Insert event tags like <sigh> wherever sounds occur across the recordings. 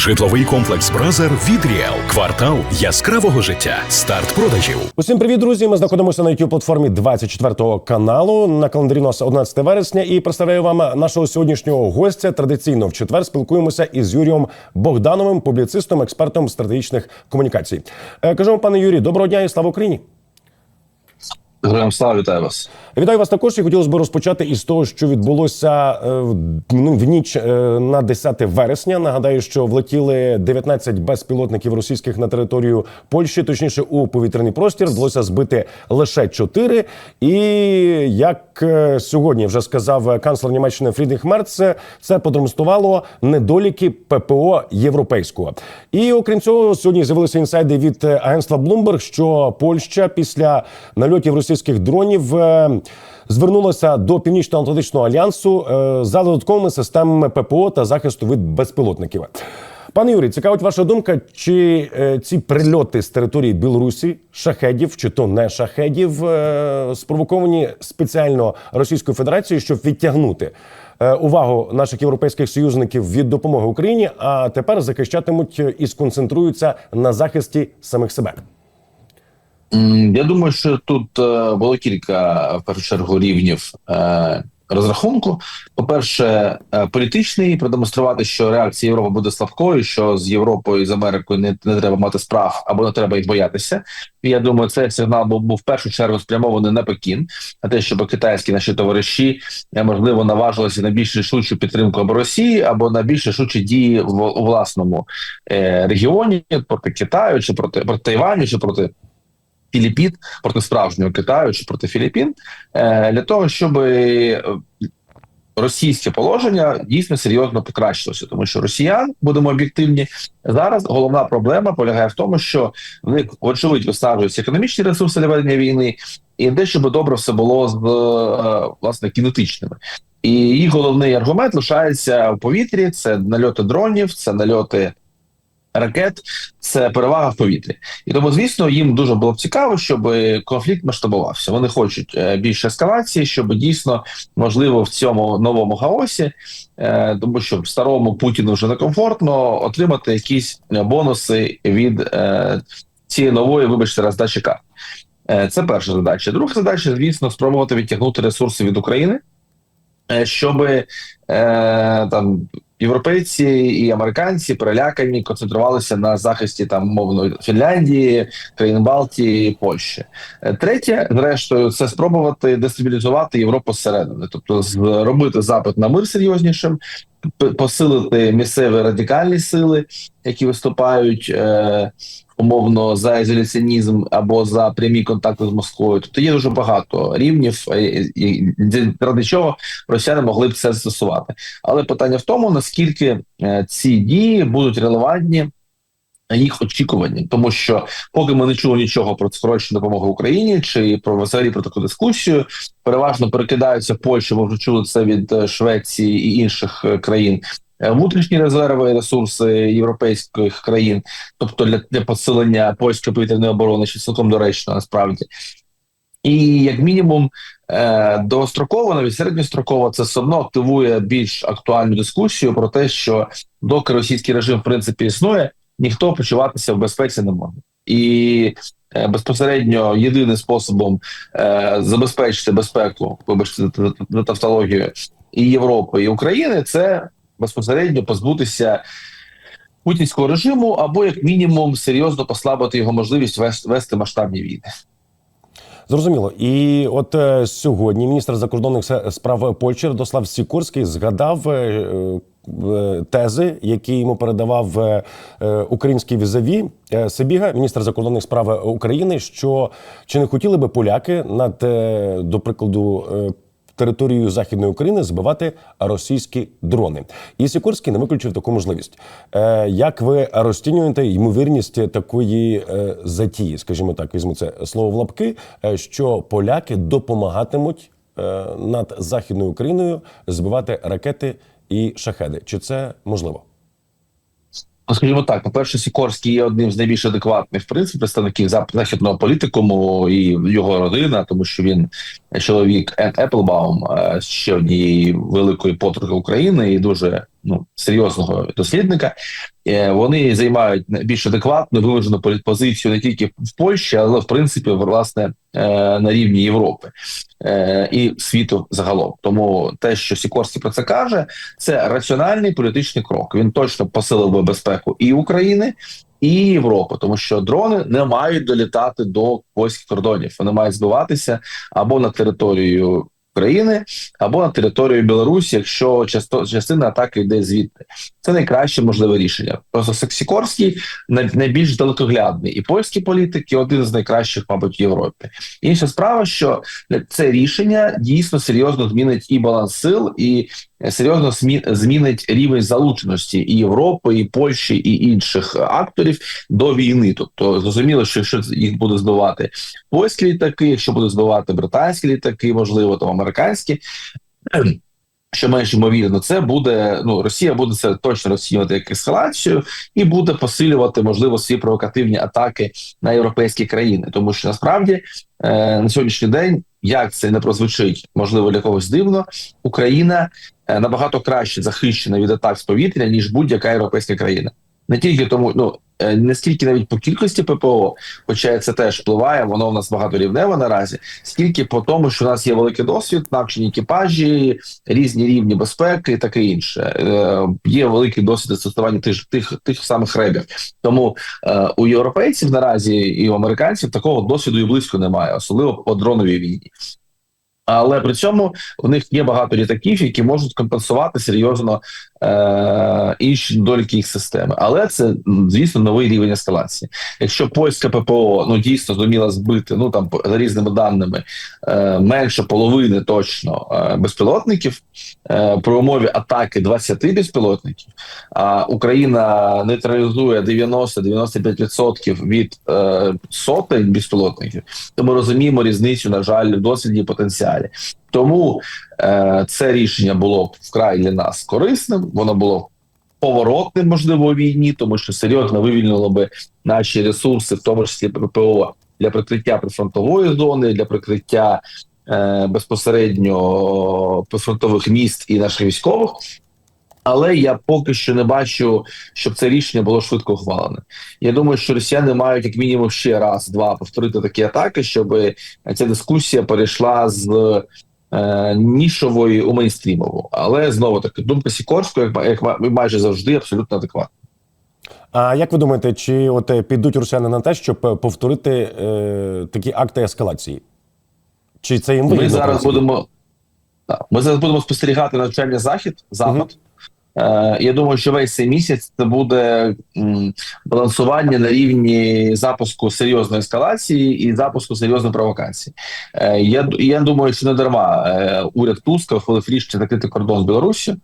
Житловий комплекс Бразер від Ріел. Квартал яскравого життя. Старт продажів. Усім привіт, друзі! Ми знаходимося на youtube платформі 24 каналу. На календарі у нас 11 вересня. І представляю вам нашого сьогоднішнього гостя. Традиційно в четвер спілкуємося із Юрієм Богдановим, публіцистом, експертом стратегічних комунікацій. Е, Кажемо, пане Юрій, доброго дня і слава Україні! Героям слава вітаю вас. Вітаю вас також. І хотілося б розпочати із того, що відбулося е, ну, в ніч е, на 10 вересня. Нагадаю, що влетіли 19 безпілотників російських на територію Польщі, точніше у повітряний простір. Вдалося збити лише 4. І як е, сьогодні вже сказав канцлер Німеччини Фрідріх Мерц, це подемонструвало недоліки ППО європейського. І окрім цього, сьогодні з'явилися інсайди від агентства Bloomberg, що Польща після нальотів російських дронів. е, Звернулася до північно-атлантичного альянсу е, за додатковими системами ППО та захисту від безпілотників. Пане Юрій, цікавить ваша думка, чи е, ці прильоти з території Білорусі, шахедів чи то не шахедів, спровоковані спеціально Російською Федерацією, щоб відтягнути увагу наших європейських союзників від допомоги Україні, а тепер захищатимуть і сконцентруються на захисті самих себе. Я думаю, що тут е, було кілька в першу чергу рівнів е, розрахунку. По-перше, е, політичний продемонструвати, що реакція Європи буде слабкою, що з Європою і з Америкою не, не треба мати справ або не треба їх боятися. Я думаю, цей сигнал був, був в першу чергу спрямований на Пекін, на те, щоб китайські наші товариші е, можливо наважилися на більш рішучу підтримку або Росії, або на більш рішучі дії в у власному е, регіоні проти Китаю, чи проти проти Тайваню, чи проти. Філіппін проти справжнього Китаю чи проти Філіппін е, для того, щоб е, російське положення дійсно серйозно покращилося, тому що росіян будемо об'єктивні зараз. Головна проблема полягає в тому, що в них вочевидь висаджуються економічні ресурси для ведення війни, і де щоб добре все було з е, власне кінетичними. І їх головний аргумент лишається в повітрі: це нальоти дронів, це нальоти ракет, це перевага в повітрі. І тому, звісно, їм дуже було б цікаво, щоб конфлікт масштабувався. Вони хочуть е, більше ескалації, щоб дійсно можливо в цьому новому хаосі, е, тому що старому Путіну вже некомфортно отримати якісь е, бонуси від е, цієї нової, вибачте, роздачі карт. Е, Це перша задача. Друга задача, звісно, спробувати відтягнути ресурси від України, е, щоб е, там європейці і американці перелякані концентрувалися на захисті там мовно Фінляндії, країн Балтії, Польщі. Е, Третє, зрештою, це спробувати дестабілізувати Європу зсередини, тобто зробити запит на мир серйознішим, посилити місцеві радикальні сили, які виступають. Е, Умовно за ізоляціонізм або за прямі контакти з Москвою, тобто є дуже багато рівнів, ради чого росіяни могли б це застосувати. Але питання в тому, наскільки е, ці дії будуть релевантні їх очікуванням, тому що поки ми не чули нічого про скорочену допомогу Україні чи про взагалі про таку дискусію, переважно перекидаються в Польщу. Ми вже чули це від е, Швеції і інших е, країн. Е, Внутрішні резерви, ресурси європейських країн, тобто для, для посилення польської повітряної оборони, що цілком доречно насправді. І як мінімум е, довгостроково, навіть середньостроково, це все одно активує більш актуальну дискусію про те, що доки російський режим в принципі існує, ніхто почуватися в безпеці не може. І е, безпосередньо єдиним способом е, забезпечити безпеку, вибачте за тавтологію, і Європи, і України це безпосередньо позбутися путінського режиму, або як мінімум серйозно послабити його можливість вести, масштабні війни. Зрозуміло. І от е, сьогодні міністр закордонних справ Польщі Радослав Сікорський згадав е, е, тези, які йому передавав е, е, український візаві е, Сибіга, міністр закордонних справ України. Що чи не хотіли би поляки над, е, до прикладу, е, територією західної України збивати російські дрони. І Сікорський не виключив таку можливість. Е, як ви розцінюєте ймовірність такої е, затії, скажімо так, візьму це слово в лапки, е, що поляки допомагатимуть е, над західною Україною збивати ракети і шахеди? Чи це можливо? Ну, скажімо так, по-перше, Сікорський є одним з найбільш адекватних в принципі представників західного політикуму і його родина, тому що він чоловік Ен Еплбаум, е, ще однієї великої потрохи України, і дуже ну серйозного дослідника. Е, Вони займають більш адекватну виважену позицію не тільки в Польщі, але в принципі власне е, на рівні Європи е, і світу загалом. Тому те, що Сікорський про це каже, це раціональний політичний крок. Він точно посилив би безпеку і України. І Європи, тому що дрони не мають долітати до польських кордонів. Вони мають збиватися або на територію України, або на територію Білорусі, якщо часто частина атаки йде звідти. Це найкраще можливе рішення. Просто Сексікорський най- найбільш далекоглядний, і польський політик, і один з найкращих, мабуть, в Європі. Інша справа, що це рішення дійсно серйозно змінить і баланс сил, і серйозно змі- змінить рівень залученості і Європи, і Польщі, і інших акторів до війни. Тобто зрозуміло, що якщо їх буде збивати польські літаки, якщо буде збивати британські літаки, можливо, там американські. Що менш ймовірно, це буде ну Росія буде це точно розцінювати як ескалацію і буде посилювати можливо свої провокативні атаки на європейські країни, тому що насправді е, на сьогоднішній день, як це не прозвучить, можливо для когось дивно, Україна е, набагато краще захищена від атак з повітря ніж будь-яка європейська країна. Не тільки тому, ну е, не стільки навіть по кількості ППО, хоча це теж впливає, воно в нас багаторівневе наразі, скільки по тому, що у нас є великий досвід, навчені екіпажі, різні рівні безпеки і таке інше. Е, є великий досвід застосування тих тих тих самих ребів. Тому е, у європейців наразі і у американців такого досвіду і близько немає, особливо по дроновій війні. Але при цьому у них є багато літаків, які можуть компенсувати серйозно е, інші недоліки їх системи. Але це звісно новий рівень ескалації. Якщо польська ППО ну дійсно зуміла збити, ну там за різними даними е, менше половини точно е, безпілотників е, при умові атаки 20 безпілотників, а Україна нейтралізує 90-95% від сотень безпілотників, то ми розуміємо різницю, на жаль, в досвіді потенціалі. Тому це рішення було вкрай для нас корисним. Воно було поворотним, можливо, у війні, тому що серйозно вивільнило би наші ресурси, в тому числі ППО, для прикриття прифронтової зони, для прикриття е, безпосередньо прифронтових міст і наших військових. Але я поки що не бачу, щоб це рішення було швидко ухвалене. Я думаю, що росіяни мають як мінімум ще раз два повторити такі атаки, щоб ця дискусія перейшла з е, нішової у мейнстрімову. Але знову таки думка Сікорського, як, як майже завжди, абсолютно адекватна. А як ви думаєте, чи от е, підуть росіяни на те, щоб е, повторити е, такі акти ескалації? Чи це їм вигідно? Ми зараз будемо так, ми зараз будемо спостерігати навчання захід запад. Е, я думаю, що весь цей місяць це буде балансування на рівні запуску серйозної ескалації і запуску серйозної провокації. Е, я, я думаю, що не дарма е, уряд Туска ухвалив рішення закрити кордон з Білоруссю.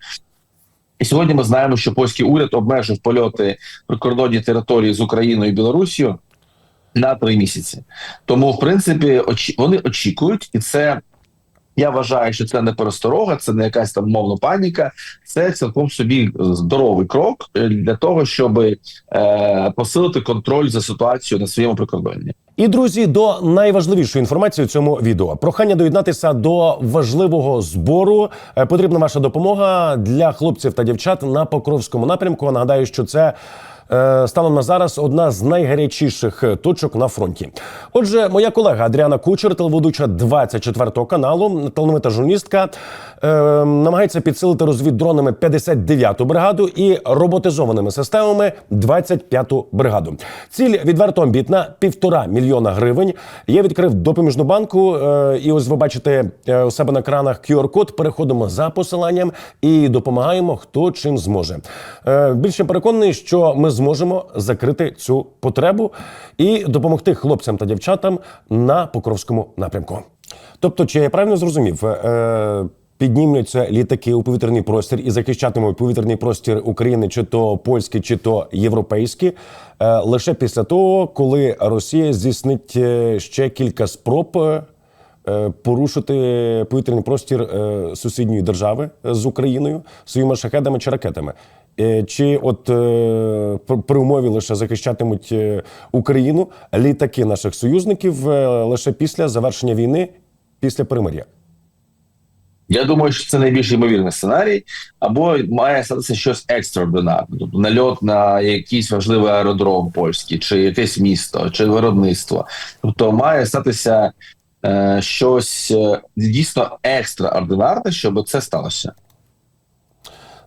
І сьогодні ми знаємо, що польський уряд обмежив польоти прикордонні території з Україною і Білорусією на три місяці. Тому, в принципі, очі... вони очікують, і це я вважаю, що це не пересторога, це не якась там мовна паніка. Це цілком собі здоровий крок е, для того, щоб е, посилити контроль за ситуацією на своєму прикордонні. І друзі, до найважливішої інформації у цьому відео прохання доєднатися до важливого збору. Е, Потрібна ваша допомога для хлопців та дівчат на Покровському напрямку. Нагадаю, що це. Е, Станом на зараз одна з найгарячіших е, точок на фронті. Отже, моя колега Адріана Кучер, телеведуча 24 каналу, талановита журналістка, е, намагається підсилити розвіддронами 59-ту бригаду і роботизованими системами 25-ту бригаду. Ціль відверто амбітна півтора мільйона гривень. Я відкрив допоміжну банку, і ось ви бачите у себе на екранах QR-код. Переходимо за посиланням і допомагаємо хто чим зможе. Більше переконаний, що ми зможемо закрити цю потребу і допомогти хлопцям та дівчатам на Покровському напрямку. Тобто, чи я правильно зрозумів? е, Піднімуться літаки у повітряний простір і захищатимуть повітряний простір України, чи то польський, чи то європейський, е, лише після того, коли Росія здійснить е, ще кілька спроб е, е, порушити повітряний простір е, сусідньої держави з Україною своїми шахедами чи ракетами. Е, Чи от е, при- умові лише захищатимуть е, Україну літаки наших союзників лише після завершення війни, після перемир'я? Я думаю, що це найбільш ймовірний сценарій, або має статися щось екстраординарне, тобто нальот на якийсь важливий аеродром польський, чи якесь місто, чи виробництво. Тобто має статися е, щось дійсно екстраординарне, щоб це сталося.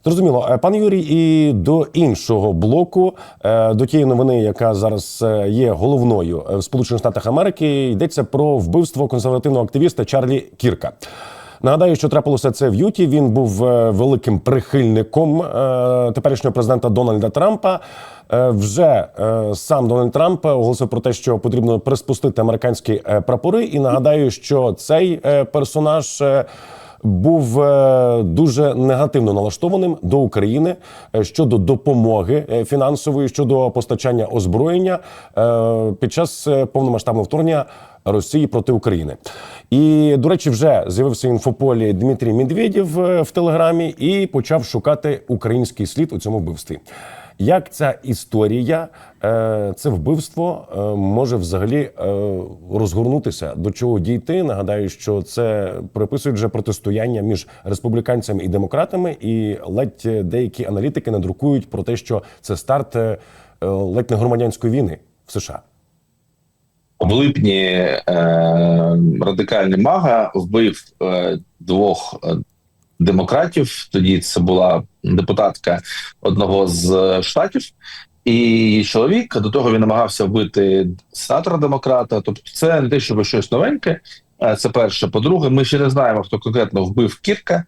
Зрозуміло, Е, пане Юрій, і до іншого блоку, е, до тієї новини, яка зараз е, є головною в Сполучених Штатах Америки, йдеться про вбивство консервативного активіста Чарлі Кірка. Нагадаю, що трапилося це в Юті. Він був великим прихильником теперішнього президента Дональда Трампа. Вже сам Дональд Трамп оголосив про те, що потрібно приспустити американські прапори. І нагадаю, що цей персонаж. Був е, дуже негативно налаштованим до України е, щодо допомоги е, фінансової щодо постачання озброєння під час повномасштабного вторгнення Росії проти України. І до речі, вже з'явився інфополі Дмитрій Медведєв в телеграмі і почав шукати український слід у цьому вбивстві. Як ця історія, е, це вбивство е, може взагалі е, розгорнутися? До чого дійти? Нагадаю, що це приписують вже протистояння між республіканцями і демократами, і ледь деякі аналітики надрукують про те, що це старт ледь не громадянської війни в США. В липні е, радикальний мага вбив е, двох демократів. Тоді це була депутатка одного з штатів. І чоловік до того він намагався вбити сенатора демократа. Тобто, це не те, щоб щось новеньке. Е, Це перше. По-друге, ми ще не знаємо, хто конкретно вбив Кірка,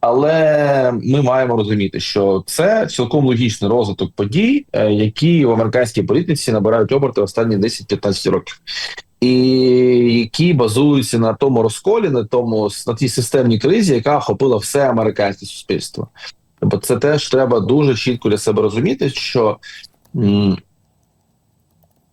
але ми маємо розуміти, що це цілком логічний розвиток подій, е, які в американській політиці набирають оберти останні 10-15 років. І які базуються на тому розколі, на тому на тій системній кризі, яка охопила все американське суспільство. Бо це теж треба дуже чітко для себе розуміти, що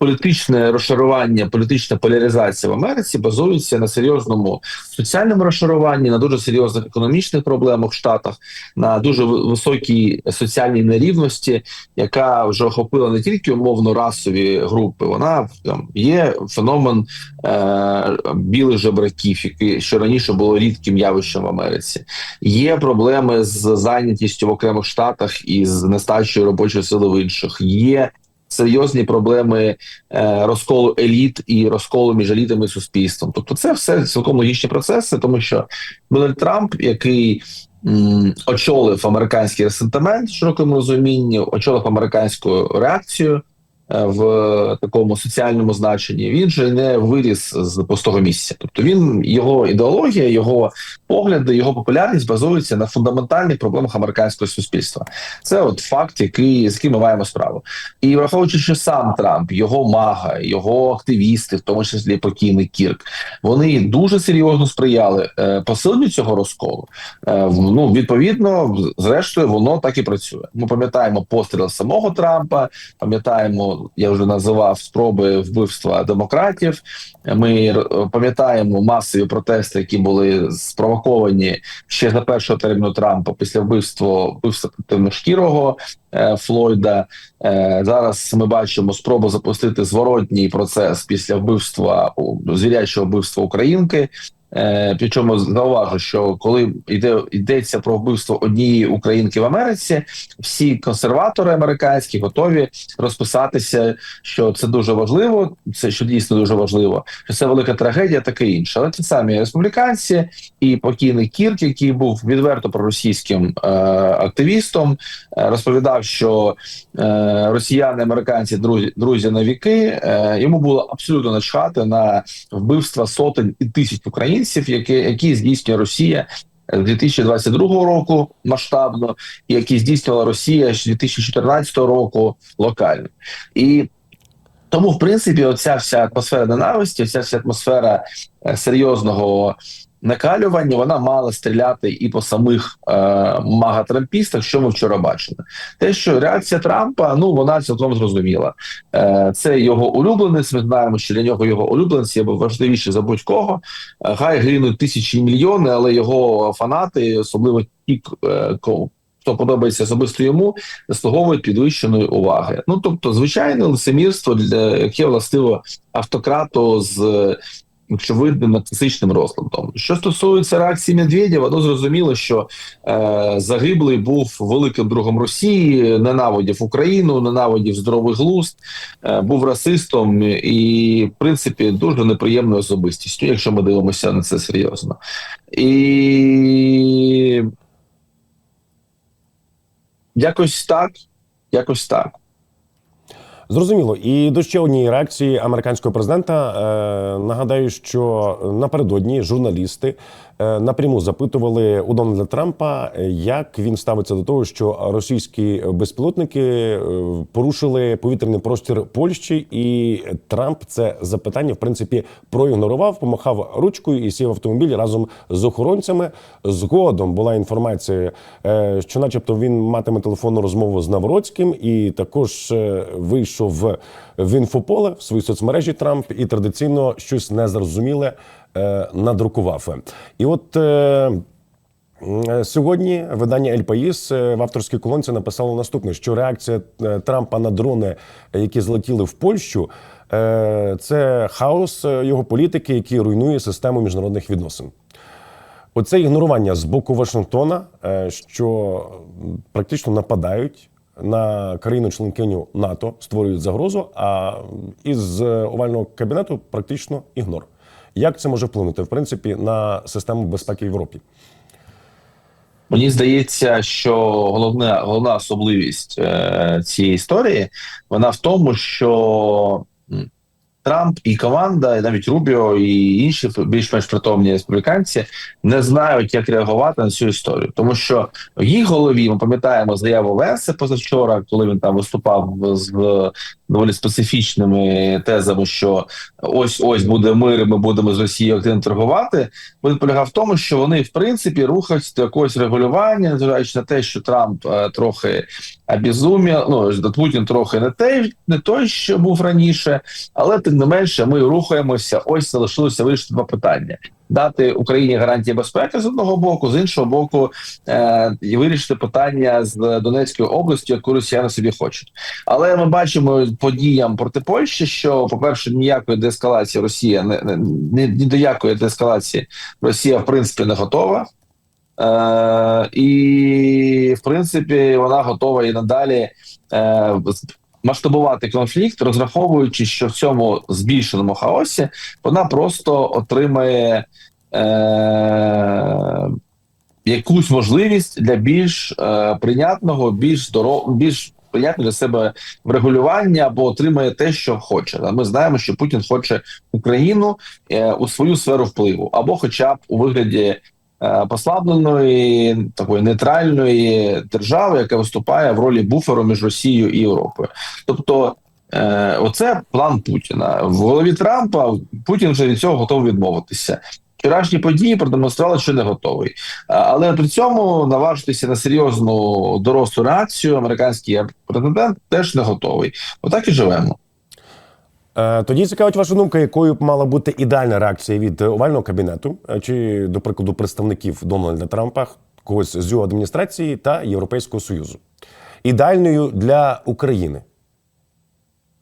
політичне розшарування, політична поляризація в Америці базується на серйозному соціальному розшаруванні, на дуже серйозних економічних проблемах в Штатах, на дуже високій соціальній нерівності, яка вже охопила не тільки умовно расові групи, вона там є феномен е, білих жебраків, який що раніше було рідким явищем в Америці. Є проблеми з зайнятістю в окремих штатах і з нестачею робочої сили в інших. Є серйозні проблеми е, розколу еліт і розколу між елітами і суспільством. Тобто, це все цілком логічні процеси, тому що Дональд Трамп, який очолив американський ресентимент в широкому розумінні, очолив американську реакцію. Е, В такому соціальному значенні він же не виріс з пустого місця. Тобто він його ідеологія, його погляди, його популярність базуються на фундаментальних проблемах американського суспільства. Це от факт, який з яким ми маємо справу. І враховуючи, що сам Трамп, його мага, його активісти, в тому числі покійний Кірк, вони дуже серйозно сприяли е, посиленню цього розколу. Е, ну відповідно, зрештою, воно так і працює. Ми пам'ятаємо постріл самого Трампа, пам'ятаємо, я вже називав спроби вбивства демократів. Ми пам'ятаємо масові протести, які були спровоковані ще за першого терміну Трампа після вбивства вбивства темношкірого е, Флойда. Е, зараз ми бачимо спробу запустити зворотній процес після вбивства звірячого вбивства українки. Е, Причому зауважу, що коли йде йдеться про вбивство однієї українки в Америці, всі консерватори американські готові розписатися, що це дуже важливо, це що дійсно дуже важливо, що це велика трагедія, таке інше. Але ті самі республіканці і покійний Кірк, який був відверто проросійським е, активістом, е, розповідав, що е, росіяни, американці, друзі, друзі на віки. Е, йому було абсолютно начхати на вбивства сотень і тисяч українців, які, які здійснює Росія. з 2022 року масштабно, які здійснювала Росія з 2014 року локально, і тому, в принципі, оця вся атмосфера ненависті, вся вся атмосфера е, серйозного накалювання, вона мала стріляти і по самих е, магатрампістах, що ми вчора бачили. Те, що реакція Трампа, ну вона цілком зрозуміла. Е, це його улюбленець. Ми знаємо, що для нього його улюбленці є важливіше за будь-кого. Е, Хай гинуть тисячі мільйони, але його фанати, особливо ті, е, хто подобається особисто йому, заслуговують підвищеної уваги. Ну тобто, звичайне лицемірство, для яке властиво автократу з очевидним нарцисичним розладом. Що стосується реакції Медведєва, ну зрозуміло, що е, загиблий був великим другом Росії, ненавидів Україну, ненавидів здоровий глузд, е, був расистом і, в принципі, дуже неприємною особистістю, якщо ми дивимося на це серйозно. І якось так, якось так. Зрозуміло. І до ще однієї реакції американського президента е, нагадаю, що напередодні журналісти напряму запитували у Дональда Трампа, е, як він ставиться до того, що російські безпілотники е, порушили повітряний простір Польщі, і Трамп це запитання в принципі проігнорував, помахав ручкою і сів в автомобіль разом з охоронцями. Згодом була інформація, е, що, начебто, він матиме телефонну розмову з Навроцьким, і також е, вийшов в, інфополе в свої соцмережі Трамп і традиційно щось незрозуміле е, надрукував. І от. Е, Е, Сьогодні видання «Ель Паїс» е, в авторській колонці написало наступне: що реакція е, Трампа на дрони, е, які злетіли в Польщу, е, це хаос е, його політики, який руйнує систему міжнародних відносин. Оце ігнорування з боку Вашингтона, е, що практично нападають на країну-членкиню НАТО, створюють загрозу, а із е, овального кабінету практично ігнор. Як це може вплинути в принципі на систему безпеки Європі? Мені здається, що головна головна особливість е, цієї історії вона в тому, що Трамп і команда, і навіть Рубіо і інші більш-менш притомні республіканці не знають, як реагувати на цю історію, тому що в їх голові ми пам'ятаємо заяву Венса позавчора, коли він там виступав з доволі специфічними тезами, що ось ось буде мир, і ми будемо з Росією активно торгувати. Він полягав в тому, що вони в принципі рухаються до якогось регулювання, незважаючи на те, що Трамп е, трохи обізумів, ну Путін трохи не той, не той, що був раніше, але тим не менше ми рухаємося. Ось залишилося вирішити два питання. Дати Україні гарантії безпеки з одного боку, з іншого боку, е, вирішити питання з Донецькою областю, яку росіяни собі хочуть. Але ми бачимо подіям проти Польщі, що, по-перше, ніякої деескалації Росія не, ні, ні до якої деескалації Росія в принципі не готова. Е, і в принципі вона готова і надалі е, масштабувати конфлікт, розраховуючи, що в цьому збільшеному хаосі вона просто отримає е, якусь можливість для більш е, прийнятного, більш здоров, більш прийнятного для себе врегулювання або отримає те, що хоче. Ми знаємо, що Путін хоче Україну е, у свою сферу впливу, або, хоча б у вигляді послабленої такої нейтральної держави, яка виступає в ролі буферу між Росією і Європою. Тобто, е, оце план Путіна в голові Трампа. Путін вже від цього готовий відмовитися. Вчорашні події продемонстрували, що не готовий, але при цьому наважитися на серйозну дорослу реакцію американський президент теж не готовий. Отак і живемо. Е, Тоді цікавить ваша думка, якою б мала бути ідеальна реакція від овального кабінету, е, чи, до прикладу, представників Дональда Трампа, когось з його адміністрації та Європейського Союзу. Ідеальною для України.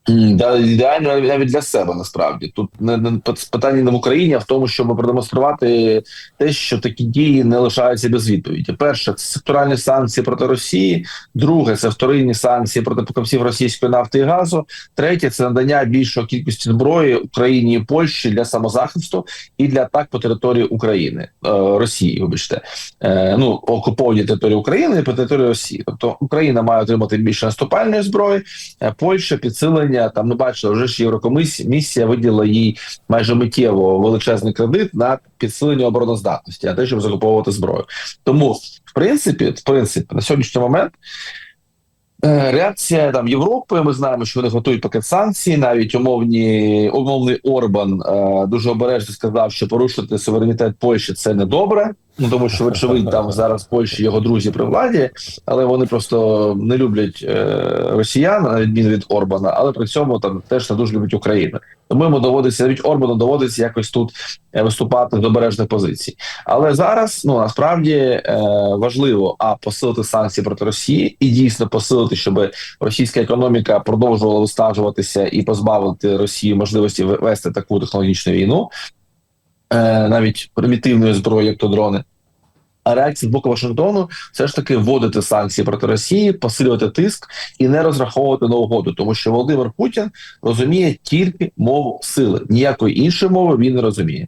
Да, ідеально навіть для себе насправді тут не, не питання не в Україні, а в тому, щоб продемонструвати те, що такі дії не лишаються без відповіді. Перше, це секторальні санкції проти Росії. Друге, це вторинні санкції проти покупців російської нафти і газу. Третє це надання більшої кількості зброї Україні і Польщі для самозахисту і для атак по території України е, Росії. Вибачте, е, ну окуповані території України і по території Росії. Тобто Україна має отримати більше наступальної зброї, е, Польща підсилення. Там ми бачили, вже ж Єврокомісія виділила їй майже миттєво величезний кредит на підсилення обороноздатності, а те, щоб закуповувати зброю. Тому, в принципі, в принципі, на сьогоднішній момент. е, Реакція там Європи. Ми знаємо, що вони готують пакет санкцій. Навіть умовні умовний Орбан е, дуже обережно сказав, що порушити суверенітет Польщі це не добре. Ну тому що вочевидь там <laughs> зараз в Польщі його друзі при владі, але вони просто не люблять е, росіян, на відміну від Орбана, але при цьому там теж не дуже люблять Україну. Тому йому доводиться навіть Орбану доводиться якось тут е, виступати з обережних позицій. Але зараз ну насправді е, важливо а посилити санкції проти Росії і дійсно посилити, щоб російська економіка продовжувала вистажуватися і позбавити Росію можливості вести таку технологічну війну. е, навіть примітивної зброї, як то дрони. А реакція з боку Вашингтону все ж таки вводити санкції проти Росії, посилювати тиск і не розраховувати на угоду, тому що Володимир Путін розуміє тільки мову сили. Ніякої іншої мови він не розуміє.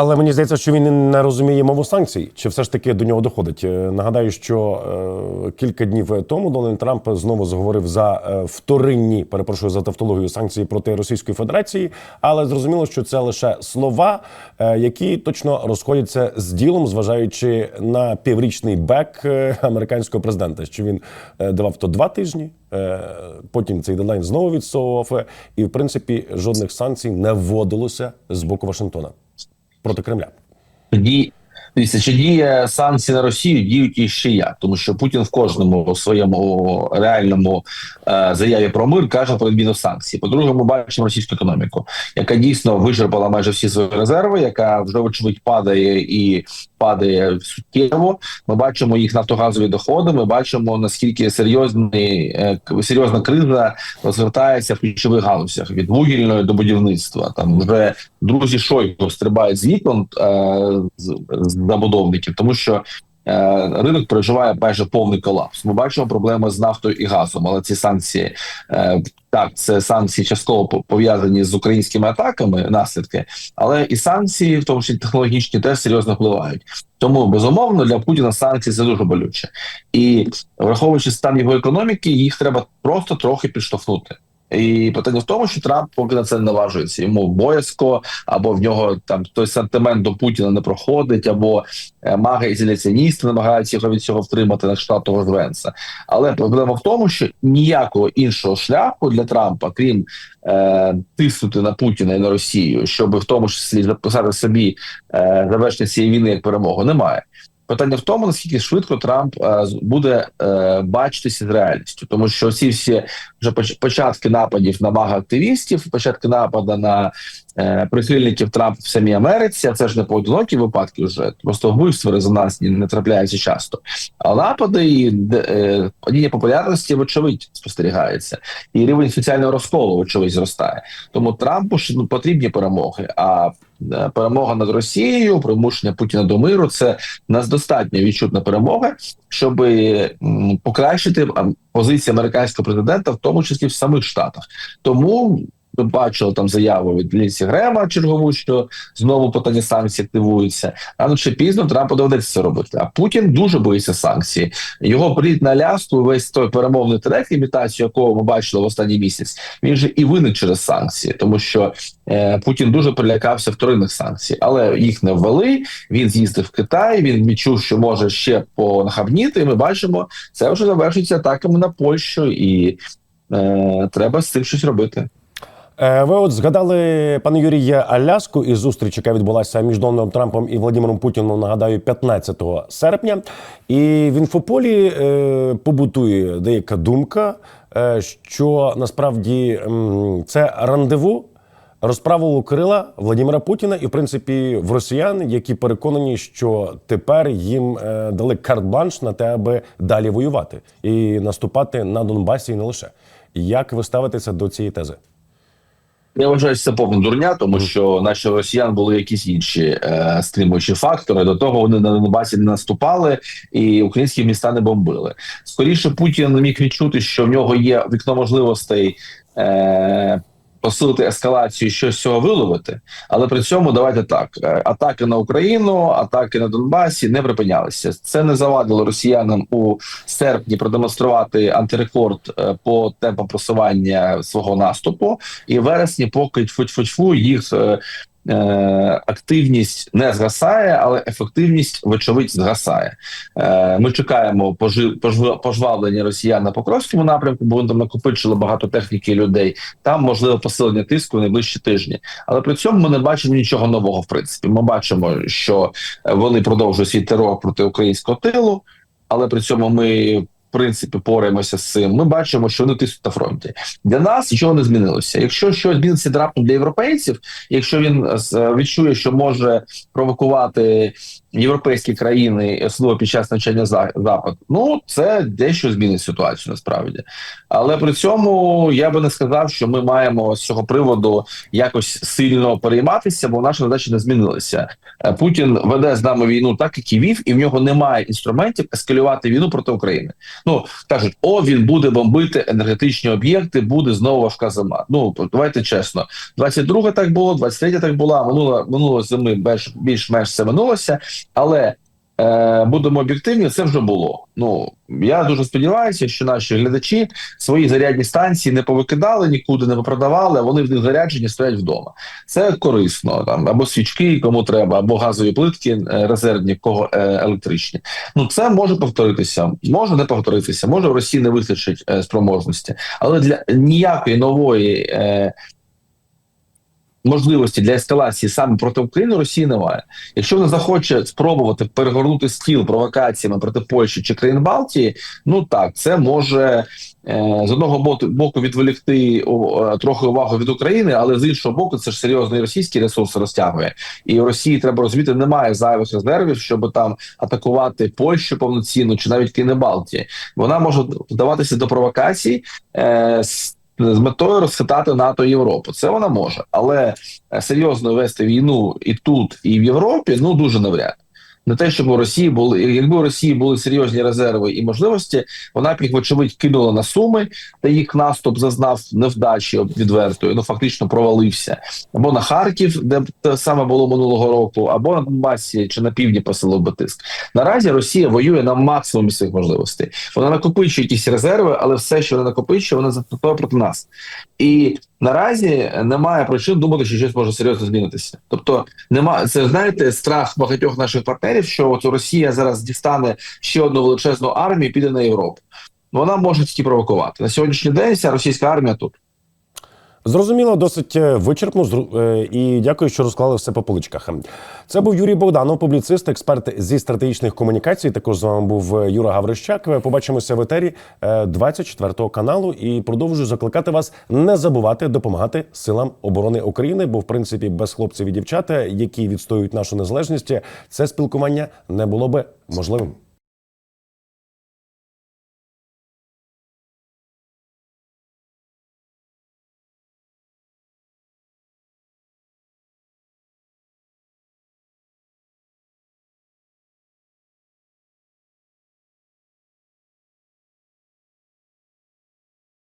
Але мені здається, що він не розуміє мову санкцій, чи все ж таки до нього доходить. Е, Нагадаю, що е, кілька днів тому Дональд Трамп знову заговорив за е, вторинні, перепрошую за тавтологію санкції проти Російської Федерації, але зрозуміло, що це лише слова, е, які точно розходяться з ділом, зважаючи на піврічний бек е, американського президента. Що він е, давав то два тижні, е, потім цей дедлайн знову відсовував, і в принципі жодних санкцій не вводилося з боку Вашингтона проти Кремля. Тоді дивіться, чи діє санкції на Росію, діють і ще як, тому що Путін в кожному своєму реальному е, заяві про мир каже про відміну санкцій. По-друге, ми бачимо російську економіку, яка дійсно вичерпала майже всі свої резерви, яка вже вочевидь падає і падає суттєво. Ми бачимо їх нафтогазові доходи. Ми бачимо наскільки серйозний е, серйозна криза розвертається в ключових галузях від вугільної до будівництва. Там вже друзі Шойгу стрибають з вікон е, з забудовників, тому що. е, Ринок переживає майже повний колапс. Ми бачимо проблеми з нафтою і газом, але ці санкції е, так, це санкції частково пов'язані з українськими атаками, наслідки, але і санкції, в тому числі технологічні, теж серйозно впливають. Тому безумовно для Путіна санкції це дуже болюче, і враховуючи стан його економіки, їх треба просто трохи підштовхнути. І питання в тому, що Трамп поки на це не наважується. Йому боязко, або в нього там той сентимент до Путіна не проходить, або е, маги ізоляціоністи намагаються його від цього втримати на кшталт того Венса. Але проблема в тому, що ніякого іншого шляху для Трампа, крім е, тиснути на Путіна і на Росію, щоб в тому числі записати собі е, завершення цієї війни як перемогу, немає. Питання в тому, наскільки швидко Трамп е, буде е, бачитися з реальністю, тому що ці всі вже поч- початки нападів на мага-активістів, початки нападу на прихильників Трампа в самій Америці, а це ж не поодинокі випадки, вже просто вбивства резонансні не трапляються часто. А напади і е, падіння популярності, вочевидь, спостерігається, і рівень соціального розколу, вочевидь, зростає. Тому Трампу ж ну, потрібні перемоги. А е, перемога над Росією, примушення Путіна до миру це нас достатньо відчутна перемога, щоб покращити позиції американського президента, в тому числі в самих штатах. Тому ми бачили там заяву від Лінсі Грема чергову, що знову питання санкцій активуються. Рано чи пізно Трампу доведеться це робити. А Путін дуже боїться санкцій. Його приліт на Аляску, весь той перемовний трек, імітацію якого ми бачили в останній місяць. Він же і виник через санкції, тому що е, Путін дуже прилякався вторинних санкцій, але їх не ввели. Він з'їздив в Китай. Він відчув, що може ще понахабніти. І ми бачимо, це вже завершиться атаками на Польщу, і е, треба з цим щось робити. Е, Ви от згадали пане Юріє Аляску і зустріч, яка відбулася між Дональдом Трампом і Владимиром Путіном, нагадаю, 15 серпня. І в інфополі е, побутує деяка думка, е, що насправді це рандеву розправило крила Владимира Путіна і, в принципі, в росіян, які переконані, що тепер їм дали карт-бланш на те, аби далі воювати і наступати на Донбасі і не лише. Як ви ставитеся до цієї тези? Я вважаю, що це повна дурня, тому що наші росіян були якісь інші е, стримуючі фактори. До того вони на Донбасі не наступали і українські міста не бомбили. Скоріше Путін міг відчути, що в нього є вікно можливостей. Е, Посилити ескалацію, щось з цього виловити, але при цьому давайте так: е, атаки на Україну, атаки на Донбасі не припинялися. Це не завадило росіянам у серпні продемонструвати антирекорд е, по темпам просування свого наступу, і вересні, поки тьфу-тьфу-тьфу, їх е, активність не згасає, але ефективність, вочевидь, згасає. Е, ми чекаємо пожи, пожвавлення росіян на Покровському напрямку, бо вони там накопичили багато техніки і людей. Там можливо посилення тиску в найближчі тижні. Але при цьому ми не бачимо нічого нового. В принципі, ми бачимо, що е, вони продовжують свій терор проти українського тилу, але при цьому ми. Принципі, пораємося з цим. Ми бачимо, що вони тиснуть на фронті. Для нас нічого не змінилося. Якщо щось зміниться раптом для європейців, якщо він е, відчує, що може провокувати європейські країни, особливо під час навчання за- запад, ну це дещо змінить ситуацію насправді. Але при цьому я би не сказав, що ми маємо з цього приводу якось сильно перейматися, бо наша задача не змінилася. Е, Путін веде з нами війну так, як і вів, і в нього немає інструментів ескалювати війну проти України. Ну кажуть, о, він буде бомбити енергетичні об'єкти, буде знову важка зима. Ну давайте чесно, 22 так було, 23 так була. Минула минуло зими більш більш-менш все минулося, але. Е, будемо об'єктивні, це вже було. Ну я дуже сподіваюся, що наші глядачі свої зарядні станції не повикидали нікуди, не попродавали. а Вони в них заряджені стоять вдома. Це корисно там або свічки, кому треба, або газові плитки е, резервні, кого е, електричні. Ну це може повторитися, може не повторитися, може в Росії не вистачить е, спроможності, але для ніякої нової. Е, Можливості для ескалації саме проти України Росії немає. Якщо вона захоче спробувати перегорнути стіл провокаціями проти Польщі чи країн Балтії, ну так це може е, з одного боку, відволікти о, е, трохи увагу від України, але з іншого боку, це ж серйозно і російські ресурси розтягує. І Росії треба розуміти, немає зайвих резервів, щоб там атакувати Польщу повноцінно чи навіть країни Балтії. Вона може вдаватися до провокацій. Е, з метою розхитати НАТО і Європу. Це вона може, але е, серйозно вести війну і тут, і в Європі ну дуже навряд. Не те, щоб у Росії були, якби у Росії були серйозні резерви і можливості, вона б їх, вочевидь, кинула на суми, та їх наступ зазнав невдачі відвертої, ну фактично провалився. Або на Харків, де те саме було минулого року, або на Донбасі чи на півдні посилив би тиск. Наразі Росія воює на максимумі своїх можливостей. Вона накопичує якісь резерви, але все, що вона накопичує, вона застосовує проти нас. І наразі немає причин думати, що щось може серйозно змінитися. Тобто, немає це знаєте, страх багатьох наших партнерів, що от Росія зараз дістане ще одну величезну армію, і піде на Європу. Вона може тільки провокувати на сьогоднішній день. Вся російська армія тут. Зрозуміло, досить е, вичерпно е, і дякую, що розклали все по поличках. Це був Юрій Богданов, публіцист, експерт зі стратегічних комунікацій. Також з вами був е, Юра Гаврищак. Побачимося в етері е, 24 каналу і продовжую закликати вас не забувати допомагати силам оборони України, бо в принципі без хлопців і дівчат, які відстоюють нашу незалежність, це спілкування не було би можливим.